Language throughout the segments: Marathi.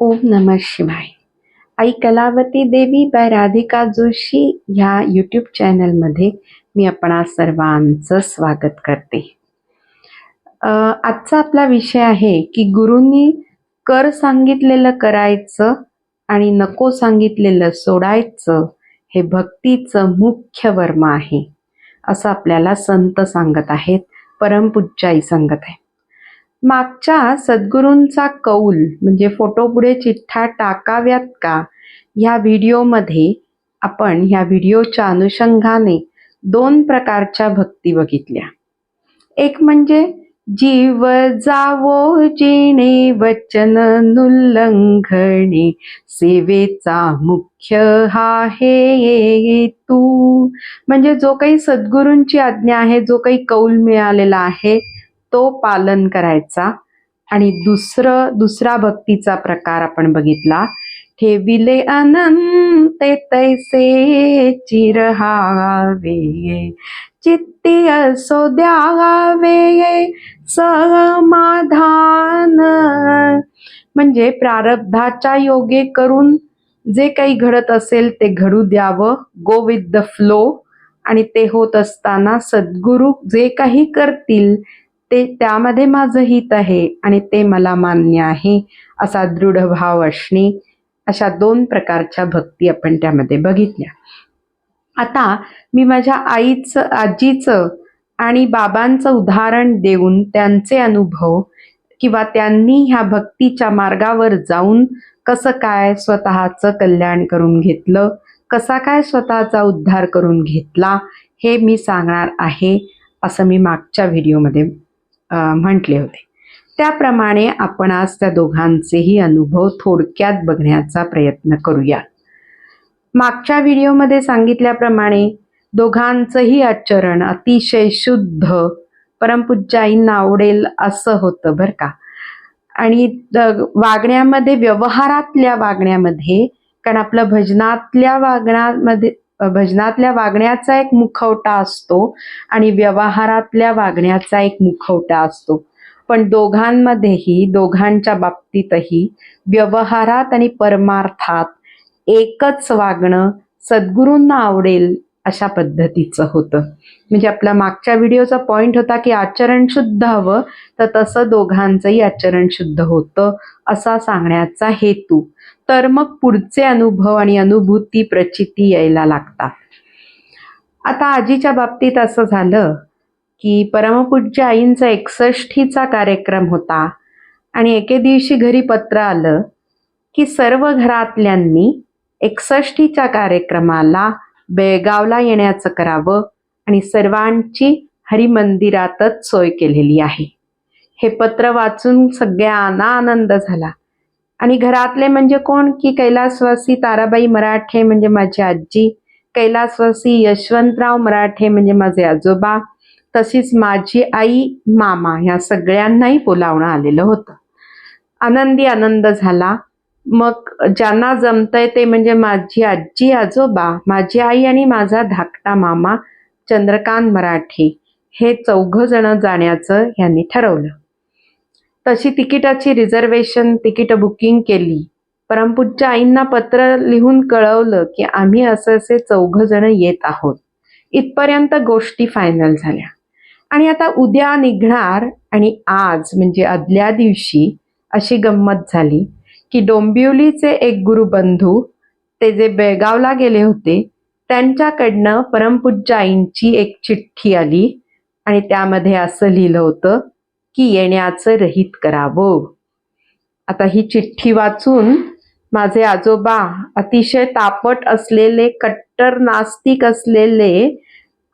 ओम नम शिवाय. आई कलावती देवी बाय राधिका जोशी ह्या यूट्यूब चॅनलमध्ये मी आपणा सर्वांचं स्वागत करते. आजचा आपला विषय आहे की गुरूंनी कर सांगितलेलं करायचं आणि नको सांगितलेलं सोडायचं हे भक्तीचं मुख्य वर्म आहे. असं आपल्याला संत सांगत आहेत परमपूज्याई सांगत आहे मागच्या सद्गुरूंचा कौल म्हणजे फोटो पुढे चिठ्ठ्या टाकाव्यात का? ह्या व्हिडिओमध्ये आपण ह्या व्हिडिओच्या अनुषंगाने दोन प्रकारच्या भक्ती बघितल्या. एक म्हणजे जीव जावो जिणे वचन नुल्लंघणे सेवेचा मुख्य हा हे तू म्हणजे जो काही सद्गुरूंची आज्ञा आहे जो काही कौल मिळालेला आहे तो पालन करायचा. आणि दुसरं दुसरा भक्तीचा प्रकार आपण बघितला. ठेविले अनंत तैसे चिरहावे. चित्ती असो द्यावे. समाधान. म्हणजे प्रारब्धाच्या योगे करून जे काही घडत असेल ते घडू द्यावं. गो विथ द फ्लो आणि ते होत असताना सद्गुरू जे काही करतील ते त्यामध्ये माझं हित आहे आणि ते मला मान्य आहे असा दृढ भाव असणे अशा दोन प्रकारच्या भक्ती आपण त्यामध्ये बघितल्या. आता मी माझ्या आईचं आजीचं आणि बाबांचं उदाहरण देऊन त्यांचे अनुभव किंवा त्यांनी ह्या भक्तीच्या मार्गावर जाऊन कसं काय स्वतःचं कल्याण करून घेतलं कसा काय स्वतःचा उद्धार करून घेतला हे मी सांगणार आहे असं मी मागच्या व्हिडिओमध्ये म्हटले होते. त्याप्रमाणे आपण आज त्या दोघांचेही अनुभव थोडक्यात बघण्याचा प्रयत्न करूया. मागच्या व्हिडिओमध्ये सांगितल्याप्रमाणे दोघांचंही आचरण अतिशय शुद्ध परमपूज्य आईंना आवडेल असं होतं बरं का. आणि वागण्यामध्ये व्यवहारातल्या वागण्यामध्ये कारण आपलं भजनातल्या वागण्यामध्ये भजनातल्या वागण्याचा एक मुखवटा असतो आणि व्यवहारातल्या वागण्याचा एक मुखवटा असतो. पण दोघांमध्येही दोघांच्या बाबतीतही व्यवहारात आणि परमार्थात एकच वागणं सद्गुरूंना आवडेल अशा पद्धतीचं होतं. म्हणजे आपला मागच्या व्हिडिओचा पॉईंट होता की आचरण शुद्ध हवं तर तसं दोघांचंही आचरण शुद्ध होतं असा सांगण्याचा हेतू. तर मग पुढचे अनुभव आणि अनुभूती प्रचिती यायला लागतात. आता आजीच्या बाबतीत असं झालं की परमपूज्य आईंचा एकसष्टीचा कार्यक्रम होता आणि एके दिवशी घरी पत्र आलं की सर्व घरातल्यांनी एकसष्टीच्या कार्यक्रमाला बेळगावला येण्याचं करावं आणि सर्वांची हरिमंदिरातच सोय केलेली आहे. हे पत्र वाचून सगळ्यांना आनंद झाला. आणि घरातले म्हणजे कोण? की कैलासवासी ताराबाई मराठे म्हणजे माझी आजी कैलासवासी यशवंतराव मराठे म्हणजे माझे आजोबा तशीच माझी आई मामा ह्या सगळ्यांनाही बोलावणं आलेलं होतं. आनंदी आनंद झाला. मग ज्यांना जमतंय ते म्हणजे माझी आजी आजोबा माझी आई आणि माझा धाकटा मामा चंद्रकांत मराठे हे चौघ जण जाण्याचं यांनी ठरवलं. तशी तिकिटाची रिझर्वेशन तिकीट बुकिंग केली. परमपूजच्या आईंना पत्र लिहून कळवलं की आम्ही असे असे चौघ जण येत आहोत. इथपर्यंत गोष्टी फायनल झाल्या. आणि आता उद्या निघणार आणि आज म्हणजे आदल्या दिवशी अशी गंमत झाली. की डोंबिवलीचे एक गुरुबंधू ते जे बेळगावला गेले होते त्यांच्याकडनं परमपूज्य आईंची एक चिठ्ठी आली आणि त्यामध्ये असं लिहिलं होतं की येण्याचं रहित करावं. आता ही चिठ्ठी वाचून माझे आजोबा अतिशय तापट असलेले कट्टर नास्तिक असलेले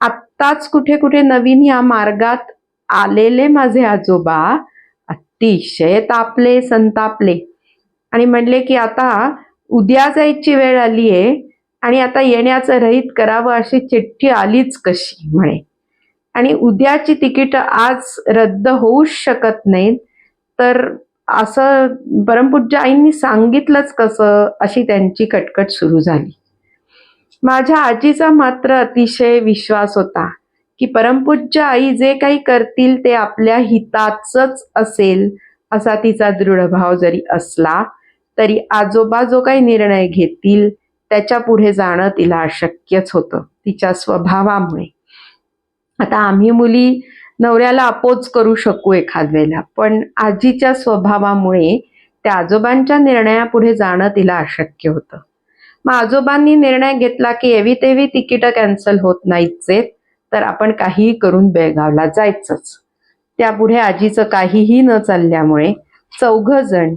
आत्ताच कुठे कुठे नवीन या मार्गात आलेले माझे आजोबा अतिशय तापले संतापले. आणि म्हणले की आता उद्या जायची वेळ आली आहे आणि आता येण्याचं रहित करावं अशी चिठ्ठी आलीच कशी? म्हणे. आणि उद्याची तिकीट आज रद्द होऊच शकत नाहीत तर असं परमपूज्य आईंनी सांगितलंच कसं? अशी त्यांची कटकट सुरू झाली. माझ्या आजीचा मात्र अतिशय विश्वास होता की परमपूज्य आई जे काही करतील ते आपल्या हिताचंच असेल असा तिचा दृढ भाव जरी असला तरी आजोबा जो काही निर्णय घेतील त्याच्या पुढे जाणं तिला अशक्यच होतं तिच्या स्वभावामुळे. आता आम्ही मुली नवऱ्याला अपोज करू शकू एखाद वेळेला पण आजीच्या स्वभावामुळे त्या आजोबांच्या निर्णयापुढे जाणं तिला अशक्य होतं. मग आजोबांनी निर्णय घेतला की एवी तेवी तिकीटं कॅन्सल होत नाहीचे तर आपण काहीही करून बेळगावला जायचंच. त्यापुढे आजीचं काहीही न चालल्यामुळे चौघ जण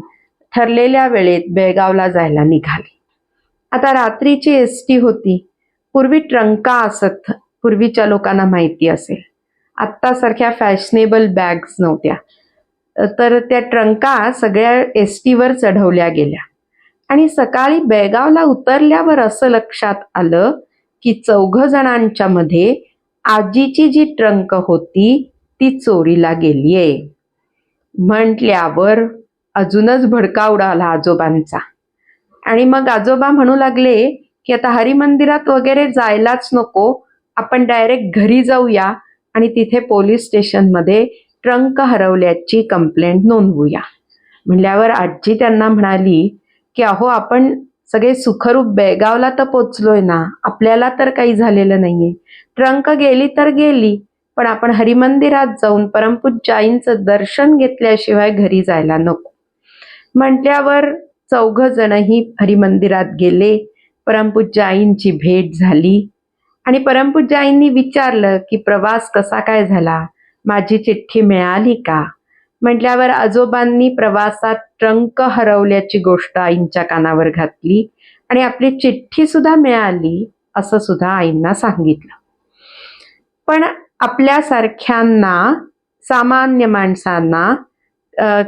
ठरलेल्या वेळेत बेळगावला जायला निघाले. आता रात्रीची एस टी होती. पूर्वी ट्रंका असत पूर्वीच्या लोकांना माहिती असेल. आत्तासारख्या फॅशनेबल बॅग्स नव्हत्या. तर त्या ट्रंका सगळ्या एस टीवर चढवल्या गेल्या. आणि सकाळी बेळगावला उतरल्यावर असं लक्षात आलं की चौघ जणांच्या मध्ये आजीची जी ट्रंक होती ती चोरीला गेलीये. म्हटल्यावर अजूनच भडका उडाला आजोबांचा. आणि मग आजोबा म्हणू लागले की आता हरिमंदिरात वगैरे जायलाच नको आपण डायरेक्ट घरी जाऊया आणि तिथे पोलीस स्टेशनमध्ये ट्रंक हरवल्याची कंप्लेंट नोंदवूया. म्हणल्यावर आजी त्यांना म्हणाली की अहो आपण सगळे सुखरूप बेळगावला तर पोचलोय ना आपल्याला तर काही झालेलं नाहीये. ट्रंक गेली तर गेली पण आपण हरिमंदिरात जाऊन परमपूज आईंचं दर्शन घेतल्याशिवाय घरी जायला नको. म्हटल्यावर चौघजणही हरिमंदिरात गेले. परमपूज्य आईंची भेट झाली. आणि परमपूज्य आईंनी विचारलं की प्रवास कसा काय झाला? माझी चिठ्ठी मिळाली का? म्हटल्यावर आजोबांनी प्रवासात ट्रंक हरवल्याची गोष्ट आईंच्या कानावर घातली आणि आपली चिठ्ठी सुद्धा मिळाली असं सुद्धा आईंना सांगितलं. पण आपल्यासारख्यांना सामान्य माणसांना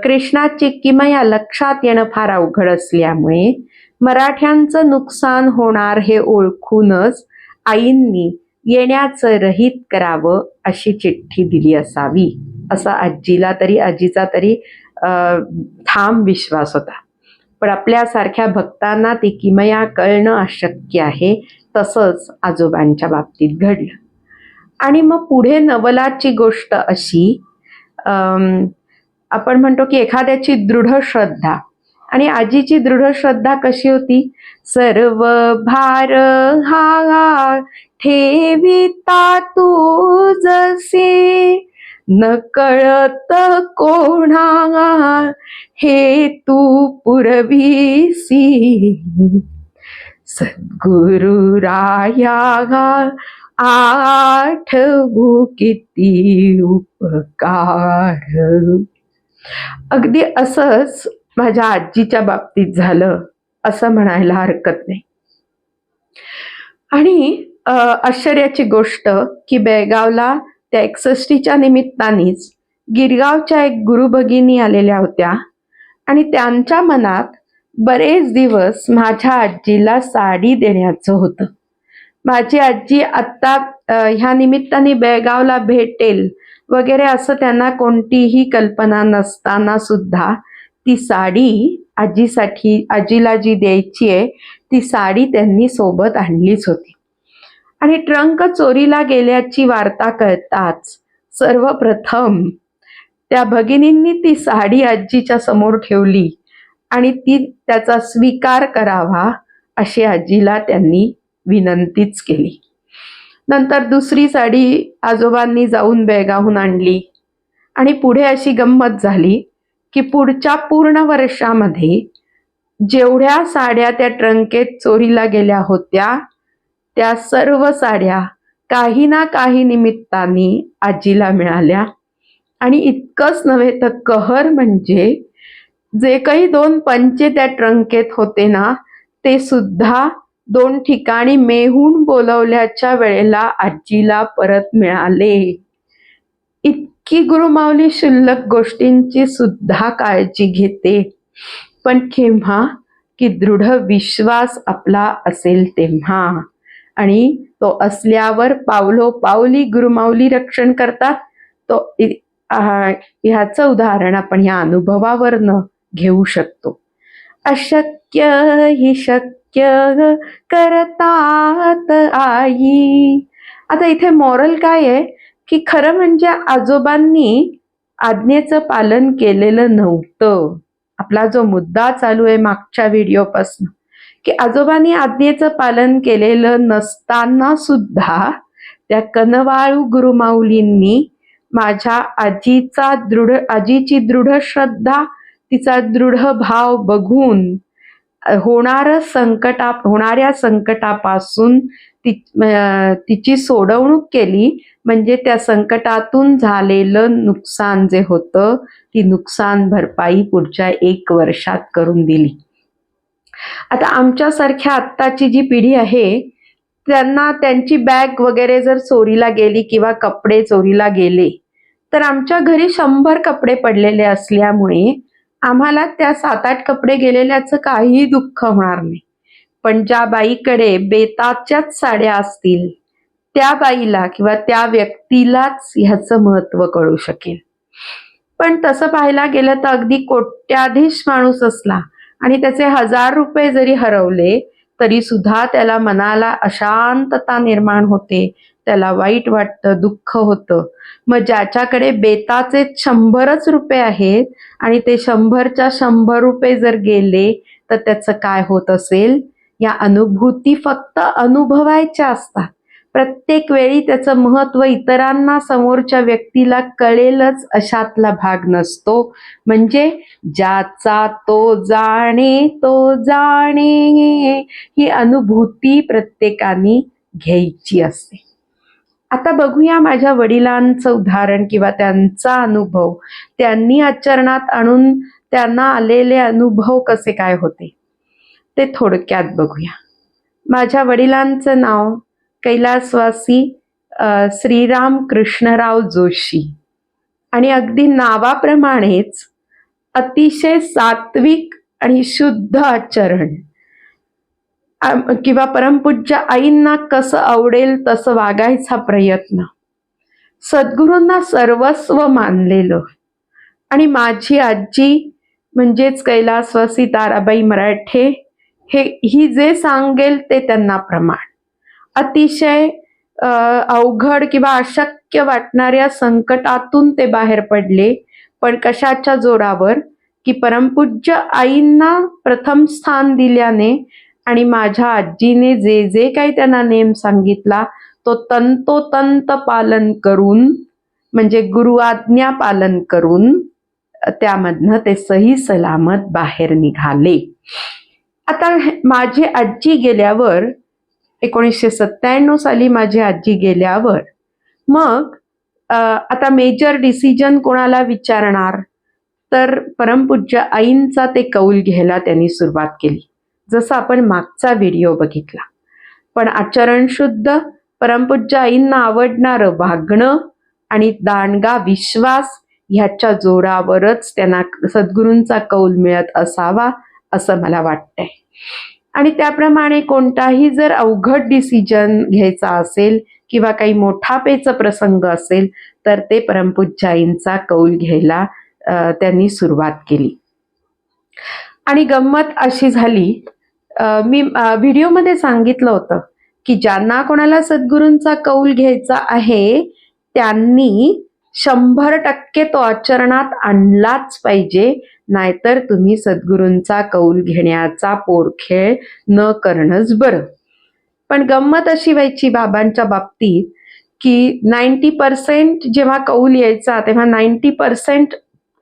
कृष्णाची किमया लक्षात येणं फार अवघड असल्यामुळे मराठ्यांचं नुकसान होणार हे ओळखूनच आईंनी येण्याचं रहित करावं अशी चिठ्ठी दिली असावी असा आजीला तरी आजीचा तरी ठाम विश्वास होता. पण आपल्यासारख्या भक्तांना ती किमया कळणं अशक्य आहे तसंच आजोबांच्या बाबतीत घडलं. आणि मग पुढे नवलाची गोष्ट अशी आपण म्हणतो की एखाद्याची दृढ श्रद्धा. आणि आजीची दृढ श्रद्धा कशी होती? सर्व भार हा ठेविता तू जसे. न कळत कोणा हे तू पुरवीसी. सद्गुरु राया आठवू किती उपकार. अगदी असंच माझ्या आजीच्या बाबतीत झालं असं म्हणायला हरकत नाही. आणि आश्चर्याची गोष्ट की बेळगावला त्या एकसष्टीच्या निमित्तानेच गिरगावच्या एक गुरुभगिनी आलेल्या होत्या आणि त्यांच्या मनात बरेच दिवस माझ्या आजीला साडी देण्याचं होतं. माझी आजी आत्ता ह्या निमित्ताने बेळगावला भेटेल वगैरे असं त्यांना कोणतीही कल्पना नसताना सुद्धा ती साडी आजीसाठी आजीला जी द्यायची आहे ती साडी त्यांनी सोबत आणलीच होती. आणि ट्रंक चोरीला गेल्याची वार्ता कळताच सर्वप्रथम त्या भगिनींनी ती साडी आजीच्या समोर ठेवली आणि ती त्याचा स्वीकार करावा अशी आजीला त्यांनी विनंतीच केली. नंतर दुसरी साडी आजोबांनी जाऊन बेळगावहून आणली. आणि पुढे अशी गंमत झाली की पुढच्या पूर्ण वर्षामध्ये जेवढ्या साड्या त्या ट्रंकेत चोरीला गेल्या होत्या त्या सर्व साड्या काही ना काही निमित्ताने आजीला मिळाल्या. आणि इतकंच नव्हे तर कहर म्हणजे जे काही दोन पंचे त्या ट्रंकेत होते ना ते सुद्धा दोन ठिकाणी मेहून बोलवल्याच्या वेळेला आजीला परत मिळाले. इतकी गुरुमावली शुल्लक गोष्टींची सुद्धा काळजी घेते. पण केव्हा की दृढ विश्वास आपला असेल तेव्हा. आणि तो असल्यावर पावलो पावली गुरुमावली रक्षण करतात. तो ह्याचं उदाहरण आपण या अनुभवावरनं घेऊ शकतो. अशक्य ही शक्य करतात आई. आता इथे मॉरल काय आहे? की खरं म्हणजे आजोबांनी आज्ञेचं पालन केलेलं नव्हतं. आपला जो मुद्दा चालू आहे मागच्या व्हिडिओपासून की आजोबांनी आज्ञेचं पालन केलेलं नसताना सुद्धा त्या कनवाळू गुरुमाऊलींनी माझ्या आजीचा दृढ आजीची दृढ श्रद्धा तिचा दृढ भाव बघून होणार संकटा होणाऱ्या संकटापासून ति तिची सोडवणूक केली. म्हणजे त्या संकटातून झालेलं नुकसान जे होतं ती नुकसान भरपाई पुढच्या एक वर्षात करून दिली. आता आमच्यासारख्या आत्ताची जी पिढी आहे त्यांना त्यांची बॅग वगैरे जर चोरीला गेली किंवा कपडे चोरीला गेले तर आमच्या घरी शंभर कपडे पडलेले असल्यामुळे आम्हाला त्या सात आठ कपडे गेलेल्याचं काहीही दुःख होणार नाही. पण ज्या बाईकडे बेताच्याच साड्या असतील त्या बाईला किंवा त्या व्यक्तीलाच ह्याचं महत्त्व कळू शकेल. पण तसं पाहायला गेलं तर अगदी कोट्याधीश माणूस असला आणि त्याचे हजार रुपये जरी हरवले तरी सुद्धा त्याला मनाला अशांतता निर्माण होते त्याला वाईट वाटतं दुःख होतं. मग ज्याच्याकडे बेताचे शंभरच रुपये आहेत आणि ते शंभरच्या शंभर रुपये जर गेले तर त्याचं काय होत असेल? या अनुभूती फक्त अनुभवायच्या असतात. प्रत्येक वेळी त्याचं महत्त्व इतरांना समोरच्या व्यक्तीला कळेलच अशातला भाग नसतो. म्हणजे ज्याचा तो जाणे तो जाणे ही अनुभूती प्रत्येकाने घ्यायची असते. आता बघूया माझ्या वडिलांचं उदाहरण किंवा त्यांचा अनुभव. त्यांनी आचरणात आणून त्यांना आलेले अनुभव कसे काय होते? ते थोडक्यात बघूया. माझ्या वडिलांचं नाव कैलासवासी श्रीराम कृष्णराव जोशी. आणि अगदी नावाप्रमाणेच अतिशय सात्विक आणि शुद्ध आचरण. किंवा परमपूज्य आईंना कसं आवडेल तसं वागायचा प्रयत्न. सद्गुरूंना सर्वस्व मानलेलं. आणि माझी आजी म्हणजेच कैलासवासी ताराबाई मराठे हे ही जे सांगेल ते त्यांना प्रमाण. अतिशय अवघड किंवा अशक्य वाटणाऱ्या संकटातून ते बाहेर पडले पण कशाच्या जोरावर? की परमपूज्य आईंना प्रथम स्थान दिल्याने आणि माझ्या आजीने जे जे काही त्यांना नेम सांगितला तो तंतोतंत पालन करून म्हणजे गुरुआज्ञा पालन करून त्यामधनं ते सही सलामत बाहेर निघाले. आता माझी आजी गेल्यावर एकोणीसशे सत्त्याण्णव साली माझी आजी गेल्यावर मग आता मेजर डिसिजन कोणाला विचारणार? तर परमपूज्य आईंचा ते कौल घ्यायला त्यांनी सुरुवात केली. जसं आपण मागचा व्हिडिओ बघितला. पण आचरण शुद्ध परमपूज्य आईंना आवडणारं वागणं आणि दांडगा विश्वास ह्याच्या जोरावरच त्यांना सद्गुरूंचा कौल मिळत असावा असं मला वाटतंय. आणि त्याप्रमाणे कोणताही जर अवघड डिसिजन घ्यायचा असेल किंवा काही मोठा पेच प्रसंग असेल तर ते परमपूज्याईंचा कौल घ्यायला त्यांनी सुरुवात केली. आणि गंमत अशी झाली मी व्हिडिओमध्ये सांगितलं होतं की ज्यांना कोणाला सद्गुरूंचा कौल घ्यायचा आहे त्यांनी शंभर टक्के तो आचरणात आणलाच पाहिजे नाहीतर तुम्ही सद्गुरूंचा कौल घेण्याचा पोरखेळ न करणंच बरं. पण गंमत अशी व्हायची बाबांच्या बाबतीत की नाईन्टी पर्सेंट जेव्हा कौल यायचा तेव्हा नाईन्टी पर्सेंट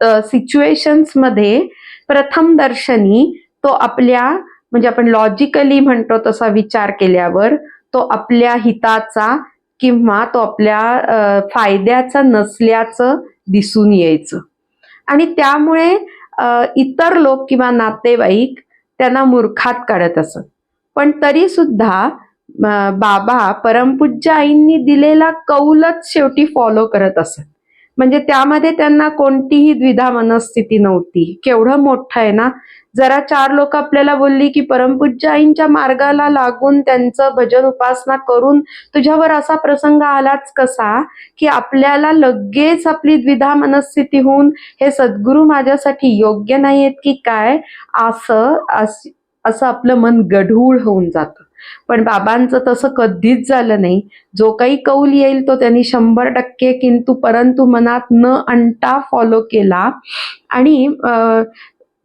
सिच्युएशन्समध्ये प्रथम दर्शनी तो आपल्या म्हणजे आपण लॉजिकली म्हणतो तसा विचार केल्यावर तो आपल्या हिताचा किंवा तो आपल्या फायद्याचा नसल्याचं दिसून यायचं. आणि त्यामुळे इतर लोक किंवा नातेवाईक त्यांना मूर्खात काढत असत. पण तरी सुद्धा बाबा परमपूज्य आईंनी दिलेला कौलच शेवटी फॉलो करत असत. म्हणजे त्यामध्ये त्यांना कोणतीही द्विधा मनस्थिती नव्हती. केवढं मोठं आहे ना जरा चार लोक आपल्याला बोलली की परमपूज्य आईंच्या मार्गाला लागून त्यांचं भजन उपासना करून तुझ्यावर असा प्रसंग आलाच कसा की आपल्याला लगेच आपली द्विधा मनस्थिती होऊन हे सद्गुरू माझ्यासाठी योग्य नाही आहेत की काय? असं अस- असं आपलं मन गढूळ होऊन जातं. पण बाबांचं तसं कधीच झालं नाही. जो काही कौल येईल तो त्यांनी शंभर टक्के किंतु परंतु मनात न आणता फॉलो केला. आणि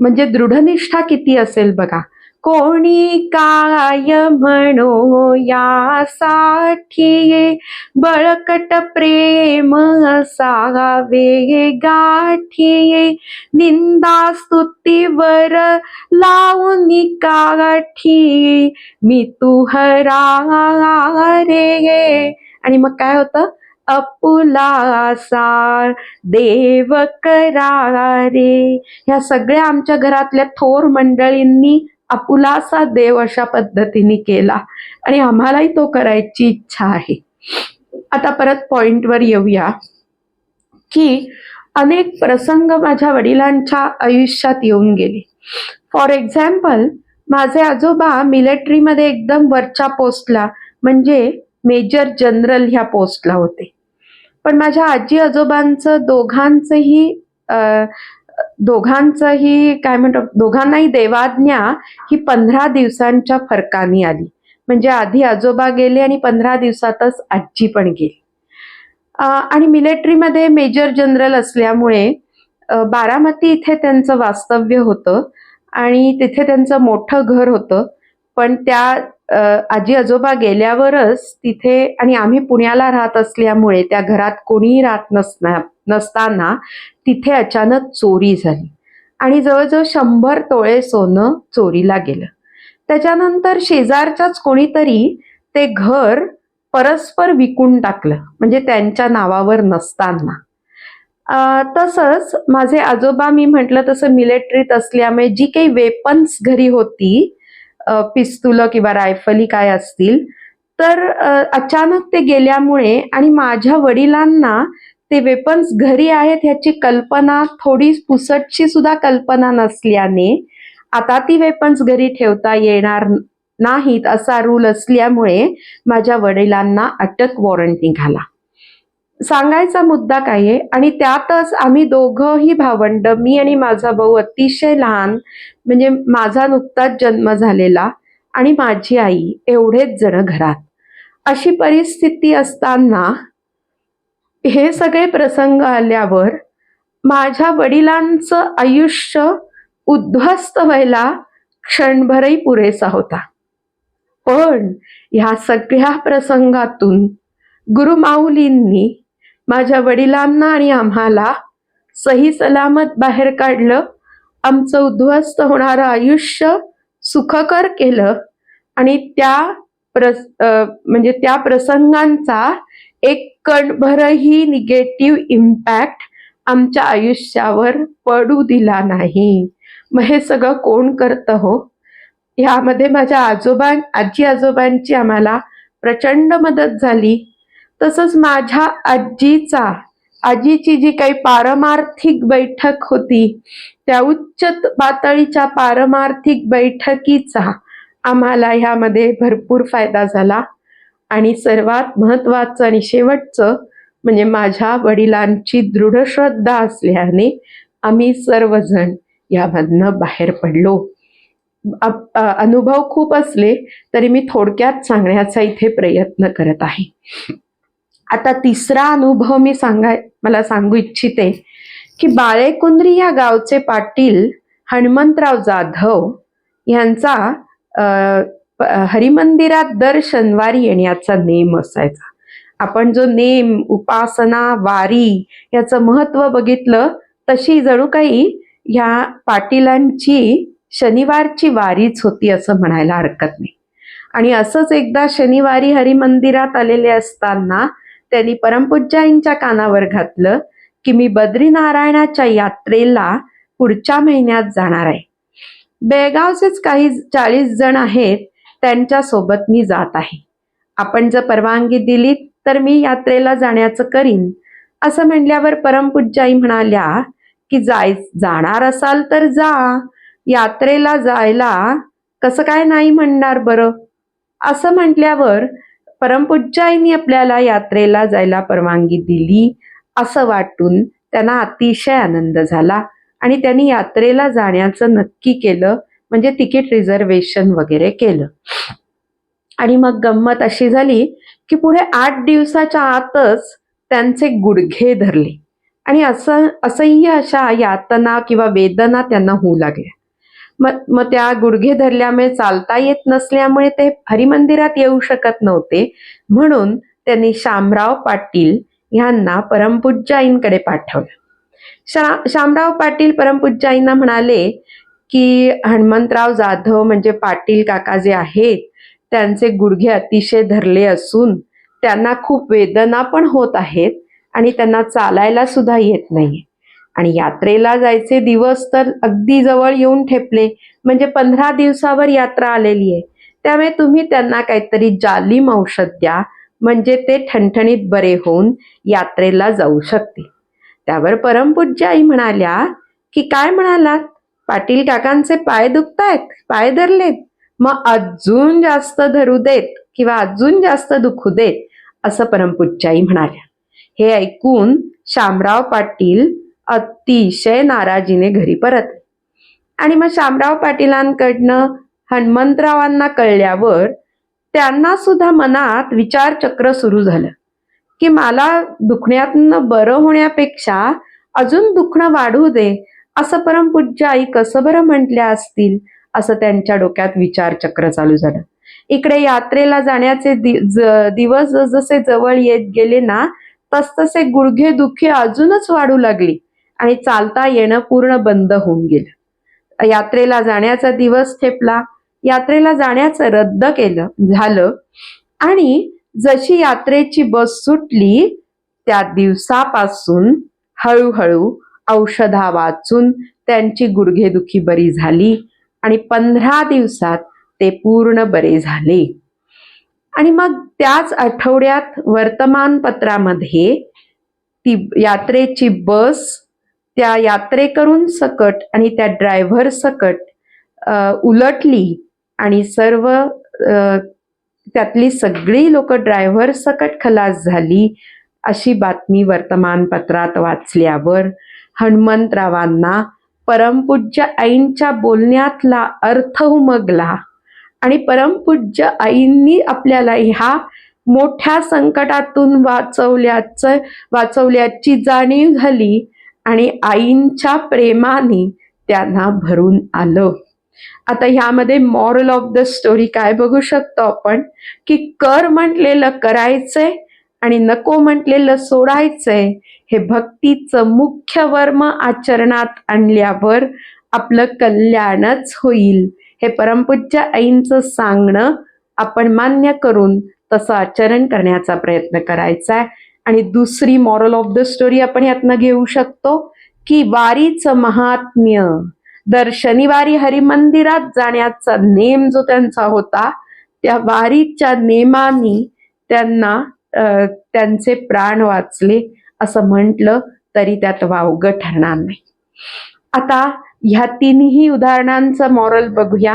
म्हणजे दृढनिष्ठा किती असेल बघा. कोणी काय म्हणो यासाठी बळकट प्रेम असावे गाठी निंदा स्तुतीवर लावून काठी मी तू हरा रे आणि मग काय होतं? अपुलासा देव करारे. ह्या सगळ्या आमच्या घरातल्या थोर मंडळींनी अपुलासा देव अशा पद्धतीने केला. आणि आम्हालाही तो करायची इच्छा आहे. आता परत पॉइंटवर येऊया. की अनेक प्रसंग माझ्या वडिलांच्या आयुष्यात येऊन गेले. फॉर एक्झाम्पल माझे आजोबा मिलिटरीमध्ये एकदम वरच्या पोस्टला म्हणजे मेजर जनरल ह्या पोस्टला होते. पण माझ्या आजी आजोबांचं दोघांचंही दोघांचंही काय म्हणतो दोघांनाही देवाज्ञा ही पंधरा दिवसांच्या फरकाने आली. म्हणजे आधी आजोबा गेले आणि पंधरा दिवसातच आजी पण गेली. आणि मिलिटरीमध्ये मेजर जनरल असल्यामुळे बारामती इथे त्यांचं वास्तव्य होतं आणि तिथे त्यांचं मोठं घर होतं. पण त्या आजी आजोबा गेल्यावरच तिथे आणि आम्ही पुण्याला राहत असल्यामुळे त्या घरात कोणीही राहत नसणार नसताना तिथे अचानक चोरी झाली. आणि जवळजवळ शंभर तोळे सोनं चोरीला गेलं. त्याच्यानंतर शेजारच्याच कोणीतरी ते घर परस्पर विकून टाकलं म्हणजे त्यांच्या नावावर नसताना. तसंच माझे आजोबा मी म्हटलं तसं मिलिटरीत असल्यामुळे जी काही वेपन्स घरी होती पिस्तुलं किंवा रायफली काय असतील तर अचानक ते गेल्यामुळे आणि माझ्या वडिलांना ते वेपन्स घरी आहेत ह्याची कल्पना थोडी पुसटची सुद्धा कल्पना नसल्याने आता ती वेपन्स घरी ठेवता येणार नाहीत असा रूल असल्यामुळे माझ्या वडिलांना अटक वॉरंट निघाला. सांगायचा मुद्दा काय आहे? आणि त्यातच आम्ही दोघंही भावंड मी आणि माझा भाऊ अतिशय लहान म्हणजे माझा नुकताच जन्म झालेला आणि माझी आई एवढेच जण घरात. अशी परिस्थिती असताना हे सगळे प्रसंग आल्यावर माझ्या वडिलांचं आयुष्य उद्ध्वस्त व्हायला क्षणभरही पुरेसा होता. पण ह्या सगळ्या प्रसंगातून गुरुमाऊलींनी माझ्या वडिलांना आणि आम्हाला सही सलामत बाहेर काढलं आमचं उद्ध्वस्त होणारं आयुष्य सुखकर केलं आणि त्या प्रस म्हणजे त्या प्रसंगांचा एक कणभरही निगेटिव्ह इम्पॅक्ट आमच्या आयुष्यावर पडू दिला नाही. मग हे सगळं कोण करतं हो? ह्यामध्ये माझ्या आजोबां आजी आजोबांची आम्हाला प्रचंड मदत झाली. तसंच माझ्या आजीचा आजीची जी काही पारमार्थिक बैठक होती त्या उच्च पातळीच्या पारमार्थिक बैठकीचा आम्हाला ह्यामध्ये भरपूर फायदा झाला. आणि सर्वात महत्त्वाचं आणि शेवटचं म्हणजे माझ्या वडिलांची दृढ श्रद्धा असल्याने आम्ही सर्वजण यामधनं बाहेर पडलो. अनुभव खूप असले तरी मी थोडक्यात सांगण्याचा इथे प्रयत्न करत आहे. आता तिसरा अनुभव मी सांगाय मला सांगू इच्छिते की बाळेकुंद्री या गावचे पाटील हनुमंतराव जाधव यांचा हरिमंदिरात दर शनिवारी येण्याचा नेम असायचा. आपण जो नेम उपासना वारी याचं महत्त्व बघितलं तशी जणू काही ह्या पाटीलांची शनिवारची वारीच होती असं म्हणायला हरकत नाही. आणि असंच एकदा शनिवारी हरिमंदिरात आलेले असताना त्यांनी परमपूज्याईंच्या कानावर घातलं की मी बद्रीनारायणाच्या यात्रेला पुढच्या महिन्यात जाणार आहे. बेळगावचेच काही चाळीस जण आहेत त्यांच्यासोबत मी जात आहे. आपण जर परवानगी दिली तर मी यात्रेला जाण्याचं करीन. असं म्हणल्यावर परमपूज्याई म्हणाल्या की जाय जाणार असाल तर जा. यात्रेला जायला कसं काय नाही म्हणणार बरं? असं म्हटल्यावर परमपूज्याईंनी आपल्याला यात्रेला जायला परवानगी दिली असं वाटून त्यांना अतिशय आनंद झाला. आणि त्यांनी यात्रेला जाण्याचं नक्की केलं म्हणजे तिकीट रिझर्वेशन वगैरे केलं. आणि मग गंमत अशी झाली की पुढे आठ दिवसाच्या आतच त्यांचे गुडघे धरले. आणि असं असह्य अशा यातना किंवा वेदना त्यांना होऊ लागल्या. मग मग त्या गुडघे धरल्यामुळे चालता येत नसल्यामुळे ते हरिमंदिरात येऊ शकत नव्हते. म्हणून त्यांनी शामराव पाटील ह्यांना परमपूज्याईंकडे पाठवलं. शा शामराव पाटील परमपूज्याईंना म्हणाले की हनुमंतराव जाधव म्हणजे पाटील काका जे आहेत त्यांचे गुडघे अतिशय धरले असून त्यांना खूप वेदना पण होत आहेत आणि त्यांना चालायला सुद्धा येत नाही आणि यात्रेला जायचे दिवस तर अगदी जवळ येऊन ठेपले. म्हणजे पंधरा दिवसावर यात्रा आलेली आहे. त्यामुळे तुम्ही त्यांना काहीतरी जालिम औषध द्या. म्हणजे ते ठणठणीत बरे होऊन यात्रेला जाऊ शकतील. त्यावर परमपूज्य आई म्हणाल्या की काय म्हणालात? पाटील काकांचे पाय दुखतायत पाय धरलेत. मग अजून जास्त धरू देत किंवा अजून जास्त दुखू देत? असं परमपूज्य आई म्हणाल्या. हे ऐकून शामराव पाटील अतिशय नाराजीने घरी परतले आणि मग शामराव पाटीलांकडनं हनुमंतरावांना कळल्यावर त्यांना सुद्धा मनात विचारचक्र सुरू झालं की मला दुखण्यातनं बरं होण्यापेक्षा अजून दुखणं वाढू दे असं परमपूज्य आई कसं बरं म्हटल्या असतील असं त्यांच्या डोक्यात विचारचक्र चालू झालं. इकडे यात्रेला जाण्याचे दिवस जसे जवळ येत गेले ना तसतसे गुडघे दुखी अजूनच वाढू लागली. आणि चालता येणं पूर्ण बंद होऊन गेलं. यात्रेला जाण्याचा दिवस ठेपला. यात्रेला जाण्याचं रद्द केलं झालं. आणि जशी यात्रेची बस सुटली त्या दिवसापासून हळूहळू औषधा वाचून त्यांची गुडघेदुखी बरी झाली आणि पंधरा दिवसात ते पूर्ण बरे झाले. आणि मग त्याच आठवड्यात वर्तमानपत्रामध्ये ती यात्रेची बस त्या यात्रेकरून सकट आणि त्या ड्रायव्हर सकट उलटली आणि सर्व त्यातली सगळी लोक ड्रायव्हर सकट खलास झाली अशी बातमी वर्तमानपत्रात वाचल्यावर हनुमंतरावांना परमपूज्य आईंच्या बोलण्यातला अर्थ उमगला आणि परमपूज्य आईंनी आपल्याला ह्या मोठ्या संकटातून वाचवल्याचं वाचवल्याची जाणीव झाली. आणि आईंच्या प्रेमाने त्यांना भरून आलं. आता ह्यामध्ये मॉरल ऑफ द स्टोरी काय बघू शकतो आपण? की कर म्हटलेलं करायचंय आणि नको म्हटलेलं सोडायचंय हे भक्तीचं मुख्य वर्म आचरणात आणल्यावर आपलं कल्याणच होईल. हे परमपूज्य आईंचं सांगणं आपण मान्य करून तसं आचरण करण्याचा प्रयत्न करायचा आहे आणि दुसरी मॉरल ऑफ द स्टोरी आपण यातनं घेऊ शकतो की वारीचं महात्म्य. दर शनिवारी हरिमंदिरात जाण्याचा नेम जो त्यांचा होता त्या वारीच्या नेमानी त्यांना त्यांचे प्राण वाचले असं म्हटलं तरी त्यात वावगं ठरणार नाही. आता ह्या तिन्ही उदाहरणांचं मॉरल बघूया.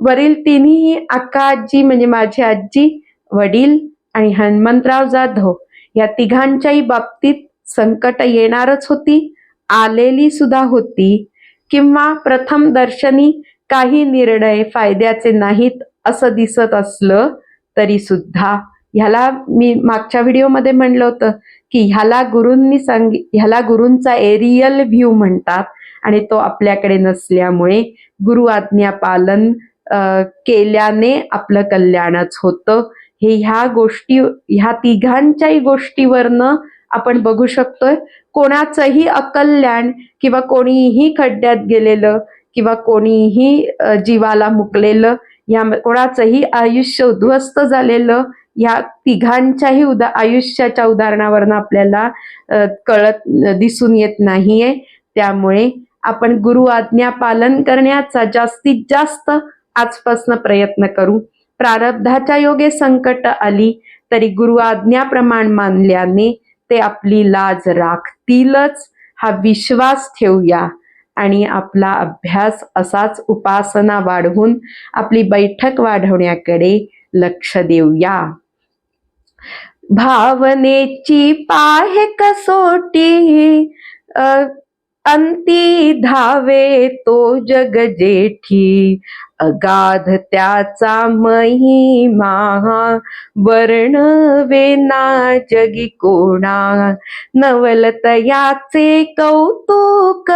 वरील तिन्ही अक्का आजी म्हणजे माझी आजी वडील आणि हनुमंतराव जाधव या तिघांच्याही बाबतीत संकट येणारच होती आलेली सुद्धा होती. किंवा प्रथम दर्शनी काही निर्णय फायद्याचे नाहीत असं दिसत असलं तरी सुद्धा. ह्याला मी मागच्या व्हिडिओमध्ये म्हणलं होतं की ह्याला गुरूंनी सांगि ह्याला गुरूंचा एरियल व्ह्यू म्हणतात आणि तो आपल्याकडे नसल्यामुळे गुरु आज्ञा पालन केल्याने आपलं कल्याणच होतं. हे ह्या गोष्टी ह्या तिघांच्याही गोष्टीवरनं आपण बघू शकतोय. कोणाचंही अकल्याण किंवा कोणीही खड्ड्यात गेलेलं किंवा कोणीही जीवाला मुकलेलं या कोणाचंही आयुष्य उद्ध्वस्त झालेलं या तिघांच्याही उदा आयुष्याच्या उदाहरणावरनं आपल्याला कळत दिसून येत नाहीये. त्यामुळे आपण गुरु आज्ञा पालन करण्याचा जास्तीत जास्त आजपासून प्रयत्न करू. प्रारब्धाच्या योगे संकट आली तरी गुरु आज्ञाप्रमाण मानल्याने ते आपली लाज राखतीलच हा विश्वास ठेवूया. आणि आपला अभ्यास असाच उपासना वाढवून आपली बैठक वाढवण्याकडे लक्ष देऊया. भावनेची पाहे कसोटी अंती धावे तो जग जेठी. अगाध त्याचा महिमा. वर्णवेना जगी कोणा. नवलतयाचे कौतुक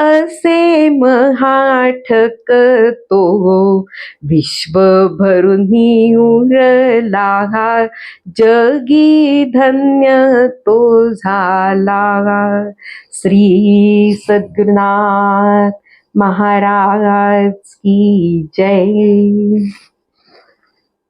असे महाठक तो. विश्व भरून उरला. जगी धन्य तो झाला. श्री सद्गुरुनाथ महाराज की जय।